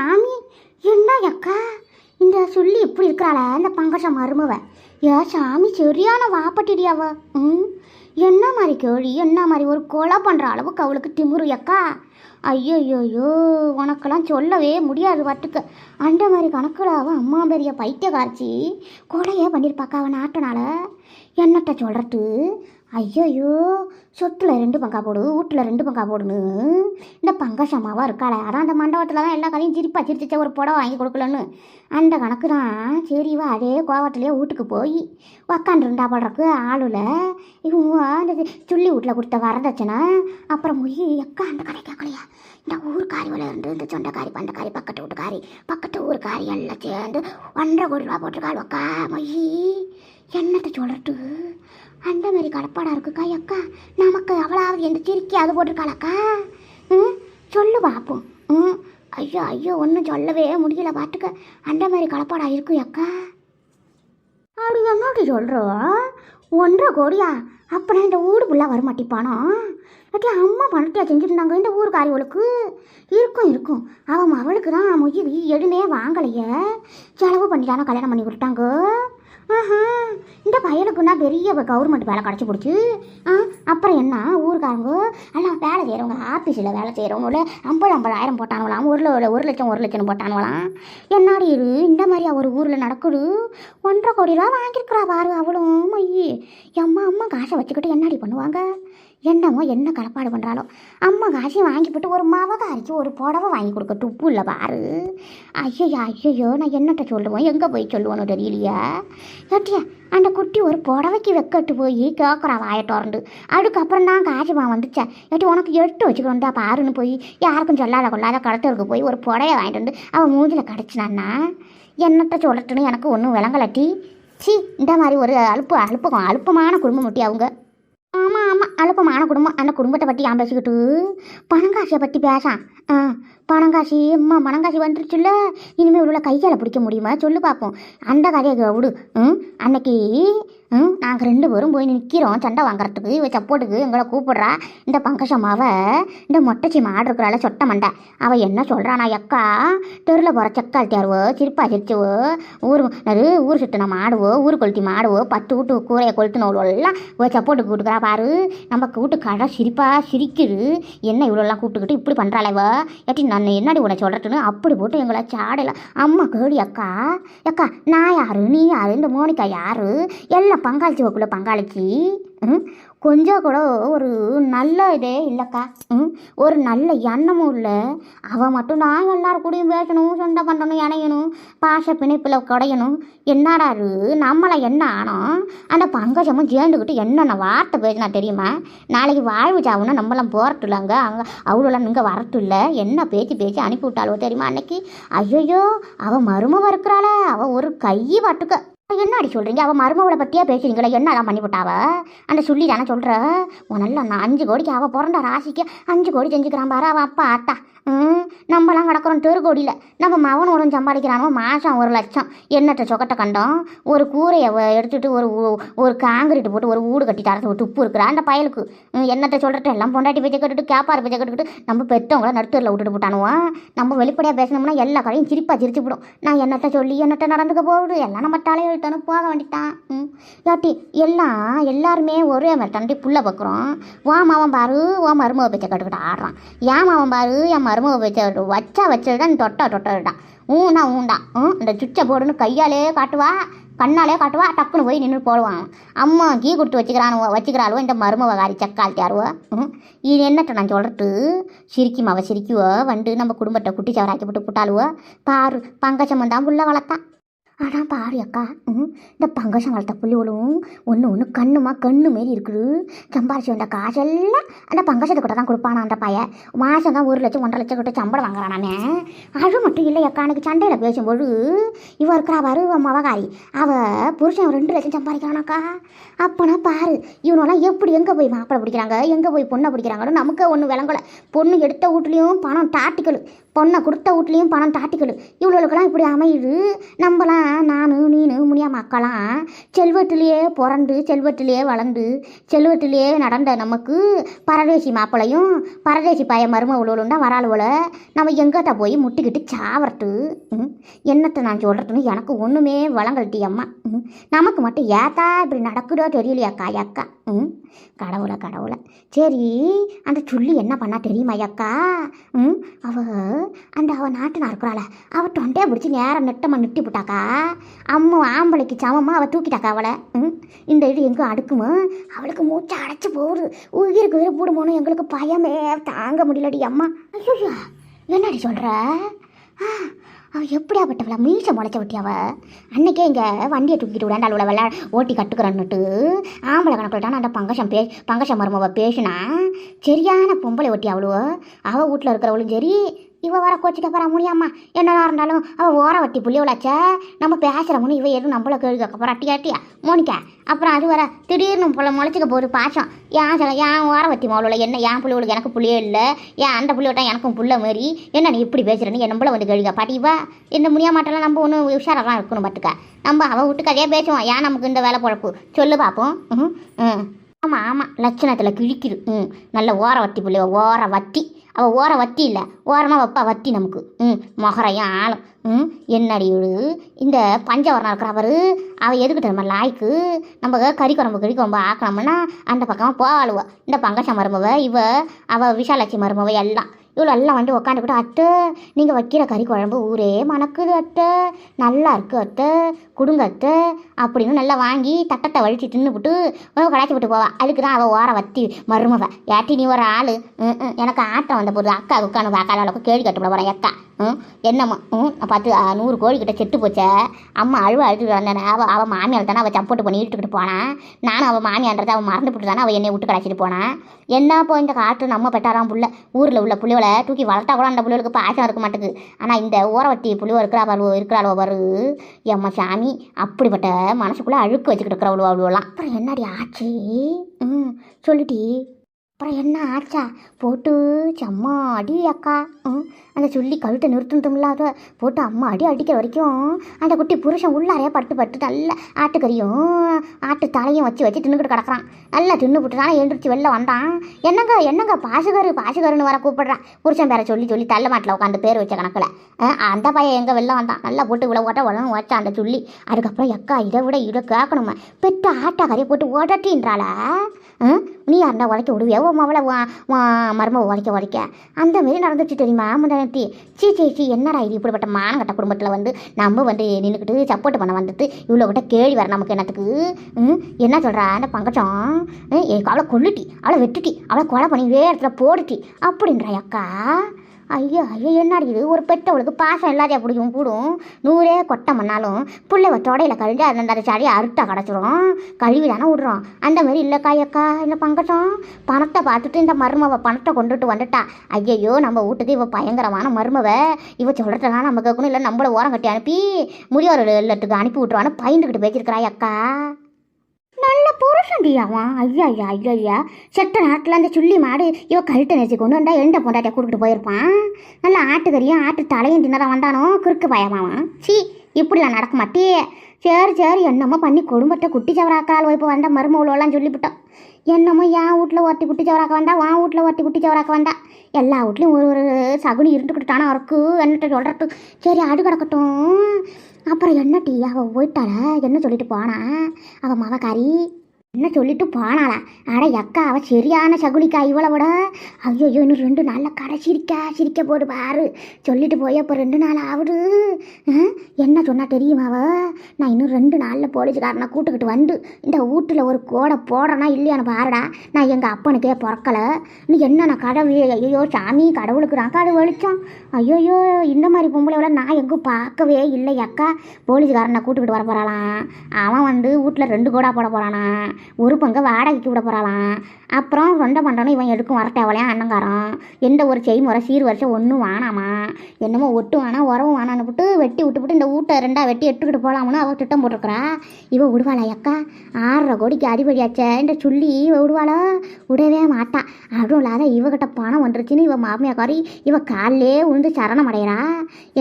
சாமி என்ன அக்கா? இந்த சொல்லி இப்படி இருக்கிறாள இந்த பங்கஜ மருமவ? ஏ சாமி சரியான வாப்பட்டிடியாவ ம் என்ன மாதிரி கேள்வி என்ன மாதிரி ஒரு கொலை பண்ணுற அளவுக்கு அவளுக்கு திமிரு அக்கா? ஐயோயோயோ உனக்கெல்லாம் சொல்லவே முடியாது வட்டுக்கு அந்த மாதிரி கணக்கில் அவன் அம்மா பெரிய பைத்தியக்காரச்சி கொலையே பண்ணியிருப்பாக்கா அவன் நாட்டனால? என்னட்ட சொல்கிறது ஐயோயோ சொத்துல ரெண்டு பங்கா போடு வீட்டில் ரெண்டு பங்கா போடுன்னு. இந்த பங்கசம்மாவா இருக்காளே. அதான் அந்த மண்டபத்தில் தான் எல்லா கதையும் சிரிப்பா சிரிச்சிச்ச ஒரு புடவை வாங்கி கொடுக்கலன்னு. அந்த கணக்கு தான் சரிவா அதே கோவத்திலேயே வீட்டுக்கு போய் உக்காண்டிருந்தா படுறக்கு ஆளுல. இவங்க அந்த சுள்ளி வீட்டில் கொடுத்த வரதட்சணை. அப்புறம் போய் எக்கா அந்த கதை கேட்கலையா? இந்த ஊர்க்காரி இருந்து இந்த சொந்தக்காரி பண்டக்காரி பக்கத்து வீட்டுக்காரி பக்கத்து ஊருக்காரி எல்லாம் சேர்ந்து ஒன்றரை கோடி ரூபா போட்டிருக்காள் அக்கா மொய் என்னத்தை சொல்றது? அந்த மாதிரி கடப்பாடாக இருக்குக்கா அக்கா. நமக்கு அவளாவது எந்த சிரிக்கி அது போட்டிருக்காளக்கா? ம்? சொல்லு பார்ப்போம் ம்? ஐயோ ஐயோ ஒன்றும் சொல்லவே முடியல பார்த்துக்க அந்த மாதிரி கடப்பாடாக இருக்கு அக்கா. அப்படி என்னட்டு சொல்கிறோம் ஒன்றரை கோடியா? அப்புறம் இந்த ஊடு ஃபுல்லாக வரமாட்டிப்பானோ? அட்டி அம்மா பணத்தையா செஞ்சுருந்தாங்க இந்த ஊருக்காரிகளுக்கு? இருக்கும் இருக்கும். அவன் அவளுக்கு தான் மொய் எதுவுமே வாங்கலையே. செலவு பண்ணிட்டானா கல்யாணம் பண்ணி கொடுத்தாங்க? ஆஹா இந்த பையனுக்குன்னா பெரிய கவர்மெண்ட் வேலை கிடச்சி பிடிச்சி ஆ அப்புறம் என்ன ஊருக்காரங்க? எல்லாம் வேலை செய்கிறவங்க ஆஃபீஸில் வேலை செய்கிறவங்கள ஐம்பது ஐம்பதாயிரம் போட்டானுங்களாம். ஒரு ஒரு லட்சம் ஒரு லட்சம் போட்டானுங்களாம். என்னாடி இரு இந்த மாதிரியா ஒரு ஊரில் நடக்குது? ஒன்றரை கோடி ரூபா வாங்கியிருக்கிறா பாரு அவளும். ஐயே அம்மா அம்மா காசை வச்சுக்கிட்டு என்னடி பண்ணுவாங்க? என்னமோ என்ன கலப்பாடு பண்ணுறாலோ அம்மா காசையும் வாங்கி போட்டு ஒரு மவகாரிக்கு ஒரு புடவை வாங்கி கொடுக்க துப்பு இல்லை பாரு. ஐயோ ஐயோ நான் என்னட்ட சொல்லுவேன்? எங்கே போய் சொல்லுவோன்னு தெரியலையா. ஏட்டியா அந்த குட்டி ஒரு புடவைக்கு வெக்கட்டு போய் கேட்குறா வாயை திறந்து. அதுக்கப்புறம் தான் காசுமா வந்துச்சேன் ஏட்டி உனக்கு எட்டு வச்சுக்கணுண்டா பாருன்னு போய் யாருக்கும் சொல்லாத கொள்ளாத கடத்தலுக்கு போய் ஒரு புடவை வாங்கிட்டு வந்து அவன் மூஞ்சில் கிடச்சினான்னா? என்னட்ட சொல்லட்டுன்னு எனக்கு ஒன்றும் விளங்கலட்டி சி இந்த மாதிரி ஒரு அழுப்பு அலுப்பகம் அலுப்பமான குடும்பம் முட்டி அவங்க. ஆமாம் ஆமாம் அலுப்பமான குடும்பம் அந்த குடும்பத்தை பற்றி ஏன் பேசிக்கிட்டு? பணங்காசியை பற்றி பேசான் ஆ பணங்காசி அம்மா பணங்காசி வந்துருச்சுல்ல. இனிமேல் இவ்வளோ கையால் பிடிக்க முடியுமா? சொல்லு பார்ப்போம் அந்த கதையை விடு. ம் அன்னைக்கு ம் நாங்கள் ரெண்டு பேரும் போய் நிற்கிறோம் சண்டை வாங்குறதுக்கு இவ சப்போர்ட்டுக்கு எங்களை கூப்பிடுறா. இந்த பங்கசம்மாவை இந்த மொட்டைச்சி மாடு இருக்கிறால சொட்ட மண்டை. அவள் என்ன சொல்கிறானா அக்கா தெருவில் போகிற செக்கால் தேர்வோ சிரிப்பா சிரிச்சுவோ ஊர் அது ஊர் சுற்றின மாடுவோ ஊர் கொளுத்தி மாடுவோ பத்து வீட்டு கூரையை கொளுத்தினவளோ எல்லாம் ஒரு சப்போர்ட்டுக்கு கொடுக்குறா பாரு. நம்ம கூட்டு கடை சிரிப்பா சிரிக்குது. என்ன இவ்வளோலாம் கூப்பிட்டுக்கிட்டு இப்படி பண்ணுறாளவ ஏட்டி நான் என்னடி உன்னை சொல்கிறதுன்னு அப்படி போட்டு எங்களை சாடையில் அம்மா கேடி அக்கா. அக்கா நான் யாரு? நீ யாரு? இந்த மோனிகா யாரு? எல்லாம் பங்காளிச்சி வக்குள்ள பங்காளிச்சி ம், கொஞ்சம் கூட ஒரு நல்ல இதே இல்லைக்கா. ம்? ஒரு நல்ல எண்ணமும் இல்லை. அவள் மட்டும் நான் எல்லாரும் கூடயும் பேசணும் சொந்த பண்ணணும் இணையணும் பாச பிணைப்பில் குடையணும் என்னடா நம்மளை என்ன ஆனோம் அந்த பங்கஜமும் சேர்ந்துக்கிட்டு என்னென்ன வார்த்தை பேசினா தெரியுமா? நாளைக்கு வாழ்வு சாவுன்னா நம்மளாம் போகிறட்டு இல்லைங்க அங்கே அவ்வளோலாம் இங்கே வரட்டு இல்லை என்ன பேச்சு பேச்சு அனுப்பி விட்டாலோ தெரியுமா அன்னைக்கு? ஐயோ அவள் மருமவ இருக்கிறாள. அவள் ஒரு கை பட்டுக்க என்னடி சொல்கிறீங்க அவள் மருமவளை பற்றியே பேசுறீங்களா? என்னதான் பண்ணிவிட்டாவ அந்த சொல்லி தானே சொல்கிற உனல்ல நான் அஞ்சு கோடிக்கு அவள் பிறந்த ராசிக்கு அஞ்சு கோடி செஞ்சுக்கிறான் பாரு அவள் அப்பா அத்தா. ம் நம்மலாம் கிடக்கிறோம் தெரு கோடியில். நம்ம மகன் ஒரு சம்பாதிக்கிறானோ? மாதம் ஒரு லட்சம். எண்ணற்ற சொக்கட்டை கண்டோம்? ஒரு கூரையை வ- எடுத்துட்டு ஒரு ஒரு காங்கிரீட் போட்டு ஒரு வீடு கட்டி தரது ஒரு துப்பு இருக்கிறா அந்த பயலுக்கு. ம், என்னத்த எல்லாம் பொண்டாட்டி பேச்சை கட்டுட்டு கேப்பார் பேச்சை கட்டுக்கிட்டு நம்ம பெற்றவங்கள நடுத்தரில் விட்டுட்டு போட்டானுவோம் நம்ம வெளிப்படையாக பேசணும்னா எல்லா கடையும் சிரிப்பாக சிரிச்சு விடும் நான் என்னட்ட சொல்லி என்னட்ட நடந்துக்க போகுது? எல்லாம் நம்ம தலையெழுத்தானு போக வேண்டிட்டான் ம். யாட்டி எல்லாம் எல்லாருமே ஒரே மாதிரி தண்டி புள்ள பார்க்குறோம். ஓ மாவன் பாரு ஓ மருமக பேச்சை கட்டுக்கிட்டு ஆடுறான். ஏன் மாவன் பாரு என் மருமக பேச்சை வச்சா வச்சதுதான் தொட்டா தொட்டதுதான். ஊனா ஊண்டா. ம் இந்த சுச்சை போடுன்னு கையாலே காட்டுவா கண்ணாலே காட்டுவா டக்குன்னு போய் நின்று போடுவான். அம்மா கீ கொடுத்து வச்சுக்கிறானுவோ வச்சுக்கிறாளுவோ இந்த மருமவ காரி சக்கால் ம். இது என்னட்ட நான் சொல்கிறது சிரிக்குமா சிரிக்குவோ வந்து நம்ம குடும்பத்தை குட்டி சவராக்கி போட்டு புட்டாளுவோ. பாரு பங்கச்சம் தான் புள்ள வளர்த்தான். அதான் பாரு அக்கா ம் இந்த பங்கசம் வளர்த்த புள்ளிகளும் ஒன்று ஒன்று கண்ணுமா கண்ணு மாரி இருக்குது. சம்பாரிச்சு வந்த காசெல்லாம் அந்த பங்கசத்தை கூட தான் கொடுப்பானா அந்த பையன். மாதம் தான் ஒரு லட்சம் ஒன்றரை லட்சம் கிட்ட சம்பளம் வாங்குறானானே அது மட்டும் இல்லை அக்கா அன்றைக்கி சண்டையில் பேசும்போது இவ இருக்கிறா பாரு மவகாரி. அவள் புருஷன் ரெண்டு லட்சம் சம்பாதிக்கிறானாக்கா அப்போனா பாரு இவனெல்லாம் எப்படி எங்கே போய் மாப்பிள்ளை பிடிக்கிறாங்க எங்கே போய் பொண்ணை பிடிக்கிறாங்கன்னு நமக்கு ஒன்றும் விளங்கலை. பொண்ணு எடுத்த வீட்லேயும் பணம் டாட்டிக்கல். பொண்ணை கொடுத்த வீட்லேயும் பணம் தாட்டிக்கலு இவ்வளோக்கெல்லாம் இப்படி அமையுது. நம்மலாம் நான் நீனு முனியாம அக்காலாம் செல்வத்திலேயே பிறந்து செல்வத்திலேயே வளர்ந்து செல்வத்திலேயே நடந்த நமக்கு பரதேசி மாப்பிளையும் பரதேசி பைய மரும உழுவுண்டா வராளுவல நம்ம எங்கிட்ட போய் முட்டிக்கிட்டு சாவறட்டு ம், என்னத்தை நான் சொல்கிறதுன்னு எனக்கு ஒன்றுமே வளங்கல்ட்டி அம்மா. ம், நமக்கு மட்டும் ஏத்தா இப்படி நடக்குதோ தெரியலையாக்கா அக்கா. ம் கடவுளை கடவுளை. சரி அந்த சுள்ளி என்ன பண்ணா தெரியுமா அக்கா? ம் அவ அந்த அவள் நாட்டினா இருக்கிறாள அவள் தொண்டையை பிடிச்சி நேரம் நெட்டமாக நிட்டி போட்டாக்கா? அம்மா ஆம்பளைக்கு சமமாக அவள் தூக்கிட்டாக்கா அவளை? ம்? இந்த இது எங்கே அடுக்குமோ? அவளுக்கு மூச்சை அடைச்சி போகுது. உயிருக்கு உயிர் போடுமோன்னு எங்களுக்கு பயமே தாங்க முடியலடி அம்மா. ஐயோ என்னடி சொல்கிற அவ எப்படியாப்பட்டவளா மீசை முளைச்ச விட்டி அன்னைக்கே இங்கே வண்டியை தூக்கிட்டு விடாண்டு அவளை விளா ஓட்டி கட்டுக்கிறன்னுட்டு. ஆம்பளை கணக்கில் அந்த பங்கசம் பே பங்கசம் மருமவ பேசினா சரியான பொம்பளை ஒட்டி அவளுவோ. அவள் வீட்டில் இருக்கிறவளும் சரி இவ வர கோச்சிக்க போறா முடியாமா என்னதான் இருந்தாலும் அவள் ஓர வட்டி புள்ளியவளாச்சே நம்ம பேசுகிறவனு இவ எதுவும் நம்மள கேள்வி கேட்க போறா அட்டியா அட்டியா? மோனிக்கா அப்புறம் அது வர திடீர்னு போல முளைச்சிக்க போகுது பாசம். ஏன் சில ஏன் ஓர வட்டி மாவுல என்ன ஏன் புள்ளியோளுக்கு எனக்கு புள்ளியே இல்லை? ஏன் அந்த புள்ளியோட்டா எனக்கும் புள்ள மாரி? என்ன நீ இப்படி பேசுறேன்னு என் நம்மள வந்து கேள்வி பாட்டிவா இந்த என்ன முடியாமாட்டெல்லாம் நம்ம ஒன்று உஷாரெல்லாம் இருக்கணும் பார்த்துக்க நம்ம அவள் விட்டு கதையாக பேசுவோம் ஏன் நமக்கு இந்த வேலை பொழப்பு? சொல்லு பார்ப்போம் ம் ம். ஆமாம் ஆமாம் லட்சணத்தில் கிழிக்குது. ம். நல்ல ஓர வத்தி பிள்ளைவ ஓர வத்தி. அவள் ஓர வத்தி இல்லை. ஓரமாக வைப்பா வத்தி நமக்கு. ம். மொகரையும் ஆளும். ம். என்னடி இவளு? இந்த பஞ்சவரணம் இருக்கிற அவரு அவள் எதுக்கு தெரியுமா? லாய்க்கு. நம்ம கறி குழம்பு கறி குழம்பு ஆக்கணும்னா அந்த பக்கமாக போவாளுவ. இந்த பங்கச மருமவ இவ அவள் விஷாலாட்சி மருமவ எல்லாம். இவ்வளோ எல்லாம் வந்து உக்காந்துக்கிட்டு அத்தை நீங்கள் வைக்கிற கறி குழம்பு ஊரே மணக்குது அத்தை. நல்லா இருக்குது அத்தை. கொடுங்க அத்தை. அப்படின்னு நல்லா வாங்கி தட்டத்தை வழித்து தின்னுபிட்டு உணவு கடாச்சி விட்டு போவா. அதுக்கு தான் அவள் ஓர வத்தி மருமவ. ஏட்டி நீ ஒரு ஆள். எனக்கு ஆட்டம் வந்த போது அக்கா உட்காந்து அக்கால அளவுக்கு கேள்வி கட்டுப்பட போகிறேன் அக்கா ம் என்னம்மா? ம் பத்து நூறு கோழிக்கிட்ட செட்டு செத்து போச்சே. அம்மா அழுவ அழுது வந்தேன் அவள் அவள் மாமியால் தானே அவள் சப்போர்ட் பண்ணி இழுத்துக்கிட்டு போனான் நானும் அவள் மாமியான்றதை அவள் மறந்து விட்டு தானே அவள் என்னை விட்டு கடைச்சிட்டு போனான் என்னப்போ இந்த காற்று நம்ம பெட்டாராம் புள்ள? ஊரில் உள்ள புள்ளியோலை தூக்கி வளர்த்தா கூட அந்த புள்ளிகளுக்கு பாசம் இருக்க மாட்டேங்குது ஆனால் இந்த ஓரவத்தி புள்ளியோ இருக்கிறா பாரு இருக்கிறாளோ பாரு. எம்மா சாமி அப்படிப்பட்ட மனசுக்குள்ளே அழுக்கு வச்சுக்கிட்டு இருக்கிறவளோ அவ்வளோலாம் அப்புறம் என்னடி ஆச்சு? ம் சொல்லிட்டி அப்புறம் என்ன ஆச்சா? போட்டு செம்மா அடி அக்கா. ம் அந்த சொல்லி கழுத்தை நிறுத்தணும்ல அதை போட்டு அம்மா அடி அடிக்கிற வரைக்கும் அந்த குட்டி புருஷன் உள்ளாரையே பட்டு பட்டு நல்ல ஆட்டுக்கறியும் ஆட்டு தலையும் வச்சு வச்சு தின்னுக்கிட்டு கிடக்குறான். நல்லா தின்னு விட்டுட்டான் எழுந்திரிச்சு வெளில வந்தான். என்னங்க என்னங்க பாசுகரு பாசுகருன்னு வர கூப்பிடுறான் புருஷன் பேரை சொல்லி சொல்லி தள்ள மாட்டில் உட்காந்து பேர் வச்ச கணக்கில். அந்த பையன் எங்கே வெளில வந்தான்? நல்லா போட்டு இவ்வளோ ஓட்ட உடனே வச்சான் அந்த சொல்லி. அதுக்கப்புறம் எக்கா இதை விட இதை கேட்கணுமா. பெற்ற ஆட்டா கறியை போட்டு ஓடட்டின்றாள நீ அந்த உடைக்க விடுவியாவோ? ஓ அவளை மரும உடைக்க உடைக்க. அந்த மாரி நடந்துச்சு தெரியுமா முந்தானத்தி? சீ சீ சீ என்னடா இது இப்படிப்பட்ட மானங்கட்ட குடும்பத்தில் வந்து நம்ம வந்து நின்றுக்கிட்டு சப்போர்ட் பண்ண வந்துட்டு இவ்வளோ கிட்ட கேள்வி வர நமக்கு என்னத்துக்கு? ம், என்ன சொல்கிறா அந்த பங்கச்சம் அவளை கொல்லுட்டி அவளை வெட்டுட்டி அவளை கொலை பண்ணி வேறு இடத்துல போடுட்டி அப்படின்றா அக்கா. ஐயோ ஐயோ என்னடி இது? ஒரு பெற்றவளுக்கு பாசம் எல்லாத்தையும் பிடிக்கும் கூடும் நூறே கொட்டை பண்ணாலும் பிள்ளை தொடையில கழிஞ்சு அந்த அந்த சடியை அறுத்தா கிடச்சிரும். கழுவி தானே விட்றோம் அந்த மாதிரி இல்லைக்கா அக்கா இல்லை பங்கட்டம் பணத்தை பார்த்துட்டு இந்த மருமவ பணத்தை கொண்டுட்டு வந்துட்டா. ஐயையோ நம்ம வீட்டுக்கு இவ பயங்கரமான மருமவ. இவ சொல்கிறதெல்லாம் நம்ம கேட்கணும் இல்லை நம்மளை ஓரம் கட்டி அனுப்பி முதியோர் இல்லத்துக்கு அனுப்பி விட்ருவான்னு பயந்துக்கிட்டு பேசியிருக்கிறாய் அக்கா. நல்ல புருஷன்டி அவன். ஐயா ஐயா ஐயா ஐயா செட்ட நாட்டில் அந்த சுள்ளி மாடு இவ கழுத்தை நெரிச்சு கொண்டு வந்தா எண்ட பொண்டாட்டியை கொடுத்துட்டு போயிருப்பான்? நல்ல ஆட்டுக்கறியும் ஆட்டு தலையும் தின்னதான் வந்தானோ? குறுக்கு பயமாவான் சீ இப்படிலாம் நடக்க மாட்டே. சரி சரி என்னமோ பண்ணி குடும்பத்தை குட்டி சவராக்கால் இப்போ வந்த மருமவளோலாம் சொல்லிவிட்டோம். என்னமோ என் வீட்டில் ஒருத்தி குட்டி சவராக்க வந்தா உன் வீட்டில் ஒருத்தி குட்டி சவராக்க வந்தா எல்லா வீட்லேயும் ஒரு ஒரு சகுனி இருந்துக்கிட்டு தானே இருக்கு என்னட்ட சொல்கிறட்டு சரி அடு கிடக்கட்டும். அப்புறம் என்ன டீ? அவள் போயிட்டாள? என்ன சொல்லிட்டு போனா? அவள் மவக்காரி என்ன சொல்லிட்டு போனாளா? ஆனால் அக்கா அவள் சரியான சகுனிக்கா இவளை விட ஐயோ இன்னும் ரெண்டு நாளில் கடை சிரிக்கா சிரிக்க போடு பாரு. சொல்லிட்டு போய் அப்போ ரெண்டு நாள் ஆகுது என்ன சொன்னால் தெரியுமா அவ? நான் இன்னும் ரெண்டு நாளில் போலீஸ்காரனை கூட்டுக்கிட்டு வந்து இந்த வீட்டில் ஒரு கோடை போடுறனா இல்லையான்னு பாருடா. நான் எங்கள் அப்பனுக்கே பிறக்கலை. நீ என்ன நான் கடவுள் ஐயோ சாமி கடவுளுக்கு நான் அது வெளிச்சம் ஐயோயோ இந்த மாதிரி பொம்பளை நான் எங்கும் பார்க்கவே இல்லை அக்கா போலீஸ்காரனை கூட்டுக்கிட்டு வர போகிறாளாம் அவன் வந்து வீட்டில் ரெண்டு கோடா போட போகிறானா ஒரு பங்கை வாடகைக்கு விட போகிறாளாம் அப்புறம் சொந்த பண்டனும் இவன் எடுக்கும் வரட்டேவலையாம் அண்ணங்காரம். எந்த ஒரு செய்முறை சீர் வருஷம் ஒன்றும் வானாமா என்னமோ ஒட்டு வேணாம் உறவும் வேணான்னு விட்டு வெட்டி விட்டுவிட்டு இந்த வீட்டை ரெண்டா வெட்டி எடுத்துக்கிட்டு போகலாம்னு அவள் திட்டம் போட்டிருக்கிறா. இவன் விடுவாளா அக்கா? ஆறரை கோடிக்கு அடிபடியாச்சே இந்த சொல்லி இவ விடுவாளா? விடவே மாட்டான் அதுவும் இல்லாத இவகிட்ட பணம் வந்துருச்சுன்னு இவ மாமியாக்காரி இவன் காலிலே விழுந்து சரணம் அடைகிறா.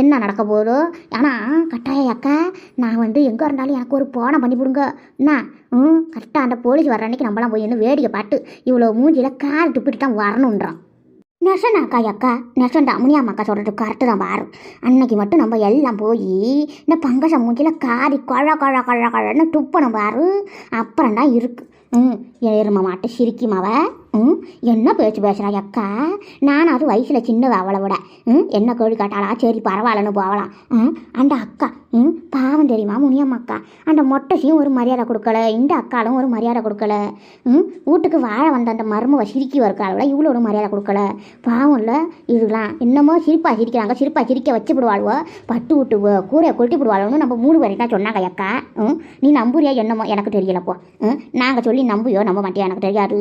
என்ன நடக்க போதோ ஆனால் கட்டாய அக்கா நான் வந்து எங்கே இருந்தாலும் எனக்கு ஒரு போனை பண்ணி விடுங்க என்ன ம் கரெக்டாக அந்த போலீஸ் வர்ற அன்னைக்கு நம்மளாம் போய் என்ன வேடிக்கை பார்த்து இவ்வளோ மூஞ்சியில் கால் துப்பிட்டு தான் வரணுன்றான். நெசனாக்கா அக்கா நெசண்டா முனியாம்மா அக்கா சொல்கிறது கரெக்டு தான் பாரு. அன்னைக்கு மட்டும் நம்ம எல்லாம் போய் இந்த பங்கச மூஞ்சியில் காரி கொழ கொழ கொழ கொழன்னு துப்பணும் பாரு. அப்புறம் தான் இருக்குது ம் எரும மாட்டு சிரிக்குமாவ ம் என்ன பேச்சு பேசுகிறா அக்கா நான் அது வயசில் சின்னவ அவளை விட. ம் என்ன கேள்வி காட்டாளா? சரி பரவாயில்லன்னு போகலாம் ம் அந்த அக்கா. ம் பாவம் தெரியுமா முனியம்மா அக்கா? அந்த மொட்டைசியும் ஒரு மரியாதை கொடுக்கல. இந்த அக்காலும் ஒரு மரியாதை கொடுக்கல. ம் வீட்டுக்கு வாழ வந்த அந்த மருமவை சிரிக்கி இருக்காள இவ்வளோ ஒரு மரியாதை கொடுக்கல. பாவம் இல்லை இதுலாம். என்னமோ சிரிப்பாக சிரிக்கிறாங்க. சிரிப்பாக சிரிக்க வச்சு விடுவாள்வோ பட்டு விட்டு கூரையை கொட்டி விடுவாளோன்னு நம்ம மூணு பேரையும் தான் சொன்னாங்க அக்கா ம் நீ நம்புறியா என்னமோ எனக்கு தெரியலப்போ ம் நாங்கள் சொல்லி நம்புயோ நம்ப மாட்டியா எனக்கு தெரியாது.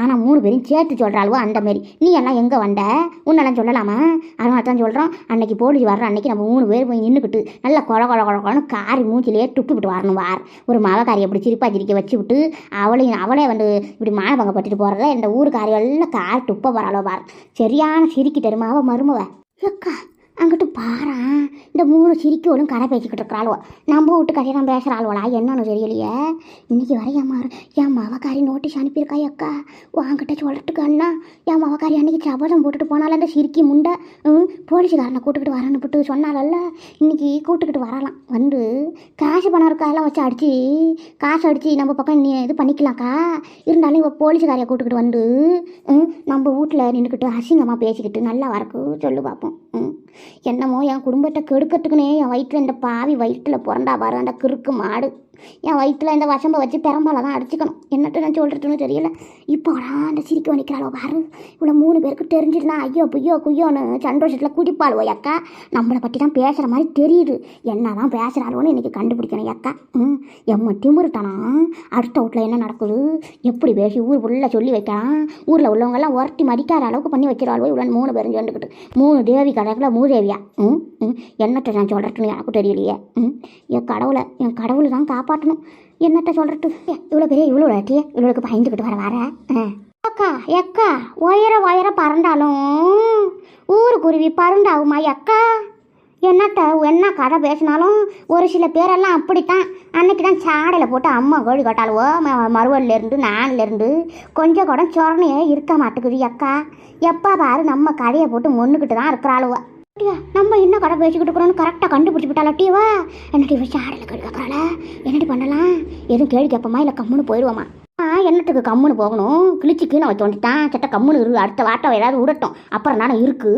ஆனால் மூணு பேரும் சேர்த்து சொல்கிறாளுவோ அந்தமாரி நீ எல்லாம் எங்கே வந்த? உன்னெல்லாம் சொல்லலாமா? அதனால தான் சொல்கிறோம் அன்னைக்கு போலீஸ் வர்ற அன்னைக்கு நம்ம மூணு பேர் போய் நின்றுக்கிட்டு நல்லா கொழ கொழ கொழ கொழன்னு காரி மூச்சிலேயே துட்டு விட்டு வரணும் வார் ஒரு மகக்காரியை இப்படி சிரிப்பா சிரிக்க வச்சு விட்டு அவளையும் அவளே வந்து இப்படி மானபங்கப்பட்டுட்டு போகிறத இந்த ஊருக்காரி எல்லாம் கார் துப்ப போகிறாளோ பார். சரியான சிரிக்கி தருமாவ மருமவ? அக்கா அங்கிட்டு பாரா இந்த மூணு சிரிக்கோடும் கதை பேசிக்கிட்டு இருக்கிறாளுவோ. நம்ம வீட்டு கதையை தான் பேசுகிறாளுவலா என்னன்னு தெரியலையே. இன்னைக்கு வர என் மாறு என் மவக்காரி நோட்டீஸ் அனுப்பியிருக்கா அக்கா. வாங்கிட்ட சொல்கிறதுக்கு அண்ணா. என் மவக்காரி அன்னைக்கு சபதம் போட்டுட்டு போனால அந்த சிரிக்கி முண்டை ம், போலீஸுக்காரனை கூட்டுக்கிட்டு வரேன்னு போட்டு சொன்னாலல்ல இன்னைக்கு கூட்டுக்கிட்டு வரலாம். வந்து காசு பணம் இருக்கா எல்லாம் வச்சு அடிச்சு காசு அடித்து நம்ம பக்கம் நீ இது பண்ணிக்கலாம்க்கா. இருந்தாலும் இப்போ போலீஸுக்காரியை கூட்டுக்கிட்டு வந்து ம், நம்ம வீட்டில் நின்றுக்கிட்டு அசிங்கமாக பேசிக்கிட்டு நல்லா வரக்கு சொல்லு பார்ப்போம் என்னமோ என் குடும்பத்தை கெடுக்கிறதுக்குனே என் வயிற்றில் இந்த பாவி வயிற்றில் பிறந்தா பாரு அந்த கிறுக்கு மாடு. என் வயிற்றில் இந்த வசம்பை வச்சு பெரம்பால தான் அடிச்சுக்கணும். என்னட்டு நான் சொல்கிறதுன்னு தெரியல. இப்போ அந்த சிரிக்க வலிக்கிறாளோ பாரு. இவ்வளோ மூணு பேருக்கு தெரிஞ்சிட்டுனா ஐயோ புய்யோ குய்யோன்னு சந்தோஷத்தில் குடிப்பாளுவோ அக்கா நம்மளை பற்றி தான் பேசுகிற மாதிரி தெரியுது. என்ன தான் பேசுகிறாளோன்னு இன்னைக்கு கண்டுபிடிக்கணும் அக்கா ம் எம்ம திமுருட்டானா? அடுத்த வீட்டில் என்ன நடக்குது? எப்படி பேசி ஊர் ஃபுல்லாக சொல்லி வைக்கலாம் ஊரில் உள்ளவங்கெல்லாம் உரட்டி மடிக்காத அளவுக்கு பண்ணி வைக்கிறாளோ இவ்வளோ மூணு பேரும் சேர்ந்துக்கிட்டு மூணு தேவி கணக்கில் மூதேவியா ம் ம். என்னத்தை நான் சொல்கிறதுன்னு எனக்கு தெரியலையே. ம் என் கடவுளை என் கடவுள் தான் காப்பா காப்பாற்றணும் என்னட்ட சொல்கிறது இவ்வளோ பெரிய இவ்வளோ இல்லாட்டியே இவ்வளோக்கு பயந்துக்கிட்டு வர வர? அக்கா எக்கா உயர உயர பறந்தாலும் ஊரு குருவி பறந்தாகுமா என்னட்ட என்னத்த என்ன கதை பேசினாலும் ஒரு சில பேரெல்லாம் அப்படித்தான். அன்னைக்கு தான் சாடையில் போட்டு அம்மா கோழி கட்டாளுவோ மறுவல்லேருந்து நான்லேருந்து. கொஞ்சம் கூட சொரணையே இருக்க மாட்டேங்குது அக்கா எப்போ பாரு நம்ம கடையை போட்டு ஒன்றுக்கிட்டு தான் இருக்கிறாளுவோ. டியா, நம்ம என்ன கடை பேசிக்கிட்டு இருக்கிறோன்னு கரெக்டாக கண்டுபிடிச்சி விட்டாளா டீவா என்னடி வச்சு ஆடலை கேள்வி என்னடி பண்ணலாம்? எதுவும் கேள்வி கேட்போமா இல்லை கம்முன்னு போயிடுவோமா ஆ என்னத்துக்கு கம்முன்னு போகணும்? கிழிச்சு கீழே வச்சு வந்துட்டான் சட்ட கம்முன்னு இரு. அடுத்த வாட்டம் ஏதாவது விடட்டும் அப்புறம் நானும் இருக்கு.